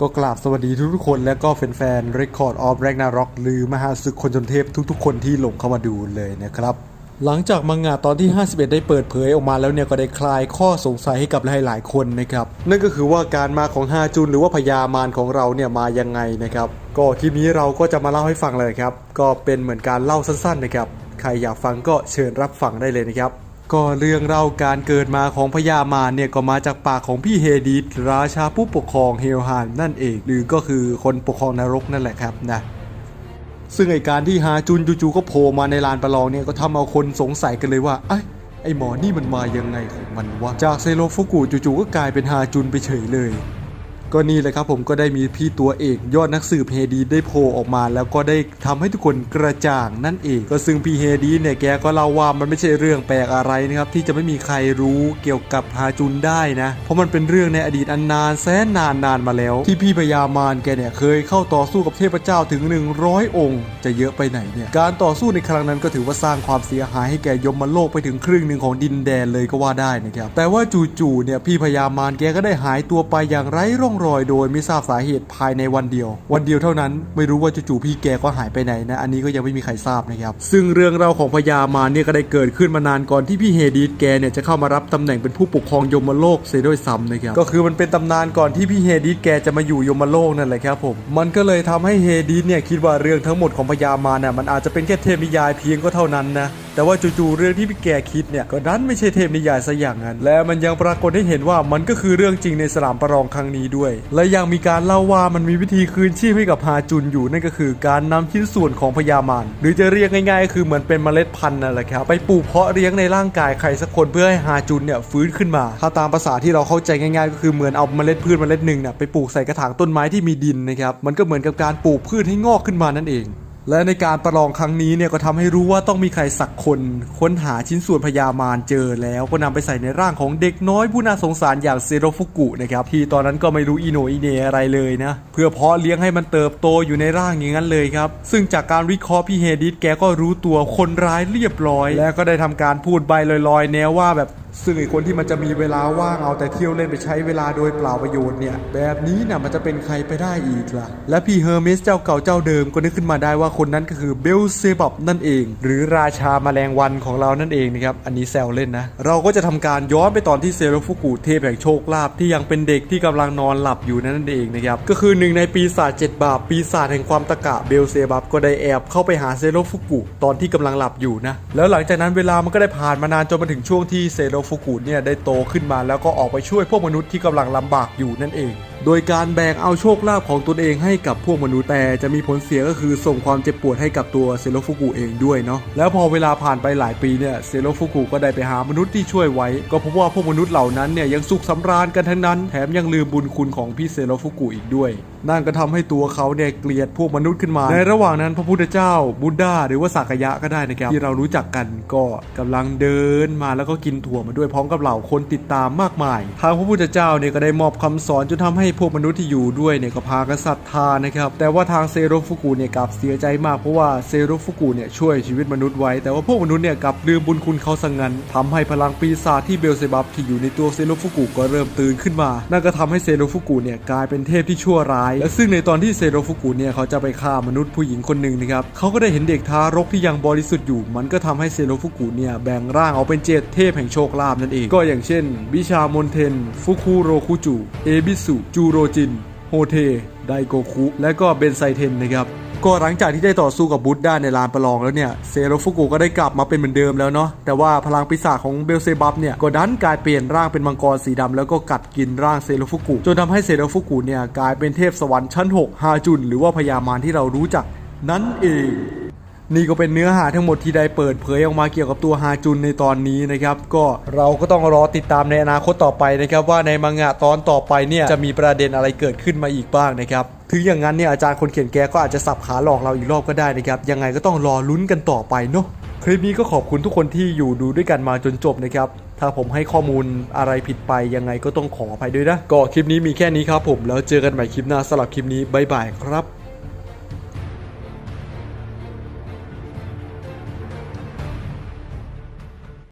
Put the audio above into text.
ก็กราบสวัสดีทุกๆคนและก็แฟนๆ Record of Ragnarok หรือมหาศึกคนจนเทพทุกๆ คนที่หลงเข้ามาดูเลยนะครับ หลังจากมังงะตอนที่ 51 ได้เปิดเผยออกมาแล้วเนี่ยก็ได้คลายข้อสงสัยให้กับหลายๆ คนนะครับ นั่นก็คือว่าการมาของฮาจุนหรือว่าพญามารของเราเนี่ยมายังไงนะครับ ก็คลิปนี้เราก็จะมาเล่าให้ฟังเลยครับ ก็เป็นเหมือนการเล่าสั้นๆนะครับ ใครอยากฟังก็เชิญรับฟังได้เลยนะครับ ก็เรื่องเล่าการเกิดมาของพญามารเนี่ยก็มาจากปากของพี่เฮดิสราชาผู้ปกครองเฮลฮานนั่นเอง หรือก็คือคนปกครองนรกนั่นแหละครับนะซึ่งไอการที่ฮาจุนจู่ๆก็โผล่มาในลานประลองเนี่ยก็ทำเอาคนสงสัยกันเลยว่าไอ้ไอหมอนี่มันมายังไงของมันวะจากเซโรฟุกุจู่ๆก็กลายเป็นฮาจุนไปเฉยเลย ก็นี่แหละครับผมก็ได้มีพี่ตัวเอกยอดนักสืบเฮดีได้โผล่ออกมา แล้วก็ได้ทำให้ทุกคนกระจ่างนั่นเอง ก็ซึ่งพี่เฮดีเนี่ยแกก็เล่าว่ามันไม่ใช่เรื่องแปลกอะไรนะครับที่จะไม่มีใครรู้เกี่ยวกับฮาจุนได้นะ เพราะมันเป็นเรื่องในอดีตอันนานแสนนานนานมาแล้ว ที่พี่พญามารแกเนี่ยเคยเข้าต่อสู้กับเทพเจ้าถึง 100 องค์ จะเยอะไปไหนเนี่ยการต่อสู้ในครั้งนั้นก็ถือว่าสร้างความเสียหายให้แกยมโลกไปถึงครึ่งหนึ่งของดินแดนเลยก็ว่าได้นะครับแต่ว่าจู่ๆเนี่ยพี่พญามารแกก็ได้หายตัวไปอย่างไร้ร่องรอยโดยไม่ทราบสาเหตุภายในวันเดียว วันเดียวเท่านั้นไม่รู้ว่าจู่ๆพี่แกก็หายไปไหนนะ อันนี้ก็ยังไม่มีใครทราบนะครับ ซึ่งเรื่องราวของพญามาเนี่ยก็ได้เกิดขึ้นมานานก่อนที่พี่เฮดีสแกเนี่ยจะเข้ามารับตำแหน่งเป็นผู้ปกครองยมโลกเสียด้วยซ้ำนะครับก็คือมันเป็นตำนานก่อนที่พี่เฮดีสแกจะมาอยู่ยมโลกนั่นแหละครับผมมันก็เลยทำให้เฮดีสเนี่ยคิดว่าเรื่องทั้งหมดของพญามารน่ะมันอาจจะเป็นแค่เทพนิยายเพียงก็เท่านั้นนะ แต่ว่าจู่ๆเรื่องที่พี่แกคิดเนี่ยก็ดันไม่ใช่เทพนิยายซะอย่างนั้น และมันยังปรากฏให้เห็นว่ามันก็คือเรื่องจริงในสนามประลองครั้งนี้ด้วย และยังมีการเล่าว่ามันมีวิธีคืนชีพให้กับฮาจุนอยู่นั่นก็คือ การนำชิ้นส่วนของพญามารหรือจะเรียกง่ายๆก็คือเหมือนเป็นเมล็ดพันธุ์นั่นแหละครับไปปลูกเพาะเลี้ยงในร่างกายใครสักคนเพื่อให้ฮาจุนเนี่ยฟื้นขึ้นมา ถ้าตามภาษาที่เราเข้าใจง่ายๆ ก็คือเหมือนเอาเมล็ดพืชเมล็ดหนึ่งเนี่ยไปปลูกใส่กระถางต้นไม้ที่มีดินนะครับมันก็เหมือนกับการปลูกพืชให้งอกขึ้นมานั่นเอง และในการประลองครั้งนี้เนี่ยก็ทำให้รู้ว่าต้องมีใครสักคนค้นหาชิ้นส่วนพญามารเจอแล้วก็นำไปใส่ในร่างของเด็กน้อยผู้น่าสงสารอย่างเซโรฟุกุนะครับที่ตอนนั้นก็ไม่รู้อีโนอีเนอะไรเลยนะ เพื่อเพาะเลี้ยงให้มันเติบโตอยู่ในร่างอย่างนั้นเลยครับ ซึ่งจากการวิเคราะห์พี่เฮดิสแกก็รู้ตัวคนร้ายเรียบร้อย และก็ได้ทำการพูดใบลอยๆ แนวว่าแบบ ซึ่งไอคนที่มันจะมีเวลาว่างเอาแต่เที่ยวเล่นไปใช้เวลาโดยเปล่าประโยชน์เนี่ย แบบนี้น่ะมันจะเป็นใครไปได้อีกล่ะ และพี่เฮอร์เมสเจ้าเก่าเจ้าเดิมก็นึกขึ้นมาได้ว่าคนนั้นก็คือเบลเซบับนั่นเอง หรือราชาแมลงวันของเรานั่นเองนะครับ อันนี้แซวเล่นนะ เราก็จะทำการย้อนไปตอนที่เซโรฟุกุเทพแห่งโชคลาภที่ยังเป็นเด็กที่กำลังนอนหลับอยู่นั่นเองนะครับ ก็คือหนึ่งในปีศาจเจ็ดบาปปีศาจแห่งความตะกะเบลเซบับก็ได้แอบเข้าไปหาเซโรฟุกุตอนที่กำลังหลับอยู่นะ แล้วหลังจากนั้นเวลามันก็ได้ผ่านมานานจนมาถึงช่วงที่เซโรฟุกุเนี่ยได้โตขึ้นมาแล้วก็ออกไปช่วยพวกมนุษย์ที่กำลังลำบากอยู่นั่นเองโดยการแบ่งเอาโชคลาภของตนเองให้กับพวกมนุษย์แต่จะมีผลเสียก็คือส่งความเจ็บปวดให้กับตัวเซโรฟุกุเองด้วยเนาะแล้วพอเวลาผ่านไปหลายปีเนี่ยเซโรฟุกุก็ได้ไปหามนุษย์ที่ช่วยไว้ ก็พบว่าพวกมนุษย์เหล่านั้นเนี่ยยังสุขสำราญกันทั้งนั้น แถมยังลืมบุญคุณของพี่เซโรฟุกุอีกด้วยนั่นก็ทำให้ตัวเขาเนี่ยเกลียดพวกมนุษย์ขึ้นมา ในระหว่างนั้นพระพุทธเจ้าบุตดาหรือว่าสักยะก็ได้นะครับที่เรารู้จักกันก็กำลังเดินมาแล้วก็กินถั่วมาด้วยพร้อมกับเหล่าคนติดตามมากมายทางพระพุทธเจ้าเนี่ยก็ได้มอบคำสอนจนทำให้พวกมนุษย์ที่อยู่ด้วยเนี่ยก็พากันศรัทธานะครับ แต่ว่าทางเซโรฟุกุเนี่ยกลับเสียใจมากเพราะว่าเซโรฟุกุเนี่ยช่วยชีวิตมนุษย์ไว้ แต่ว่าพวกมนุษย์เนี่ยกลับลืมบุญคุณเขาสังงันทำให้พลังปีศาจที่เบลเซบับที่อยู่ในตัวเซโรฟุกุก็เริ่มตื่นขึ้นมา นั่นก็ทำให้เซโรฟุกุเนี่ยกลายเป็นเทพที่ชั่วร้าย และซึ่งในตอนที่เซโรฟุกุเนี่ยเขาจะไปฆ่ามนุษย์ผู้หญิงคนหนึ่งนะครับเขาก็ได้เห็นเด็กทารกที่ยังบริสุทธิ์อยู่ มันก็ทำให้เซโรฟุกุเนี่ยแบ่งร่างออกเป็นเจ็ดเทพแห่งโชคลาภนั่นเองก็อย่างเช่นบิชามนเทนฟุคุโรคุจุเอบิสุจูโรจิน โฮเท ไดโกคุ และก็เบนไซเทนนะครับก็หลังจากที่ได้ต่อสู้กับบุตด้าในลานประลองแล้วเนี่ยเซโรฟุกุก็ได้กลับมาเป็นเหมือนเดิมแล้วเนาะแต่ว่าพลังปีศาจของเบลเซบับเนี่ยก็ดันกลายเปลี่ยนร่างเป็นมังกรสีดำแล้วก็กัดกินร่างเซโรฟุกุ จนทำให้เซโรฟุกุเนี่ยกลายเป็นเทพสวรรค์ชั้น 6 ฮาจุน หรือว่าพญามารที่เรารู้จักนั่นเอง นี่ก็เป็นเนื้อหาทั้งหมดที่ได้เปิดเผยออกมาเกี่ยวกับตัวฮาจุนในตอนนี้นะครับก็เราก็ต้องรอติดตามในอนาคตต่อไปนะครับว่าในมังงะตอนต่อไปเนี่ยจะมีประเด็นอะไรเกิดขึ้นมาอีกบ้างนะครับถึงอย่างนั้นเนี่ยอาจารย์คนเขียนแกก็อาจจะสับขาหลอกเราอีกรอบก็ได้นะครับยังไงก็ต้องรอลุ้นกันต่อไปเนาะคลิปนี้ก็ขอบคุณทุกคนที่อยู่ดูด้วยกันมาจนจบนะครับถ้าผมให้ข้อมูลอะไรผิดไปยังไงก็ต้องขออภัยด้วยนะก็คลิปนี้มีแค่นี้ครับผมแล้วเจอกันใหม่คลิปหน้าสำหรับคลิปนี้บ๊ายบายครับ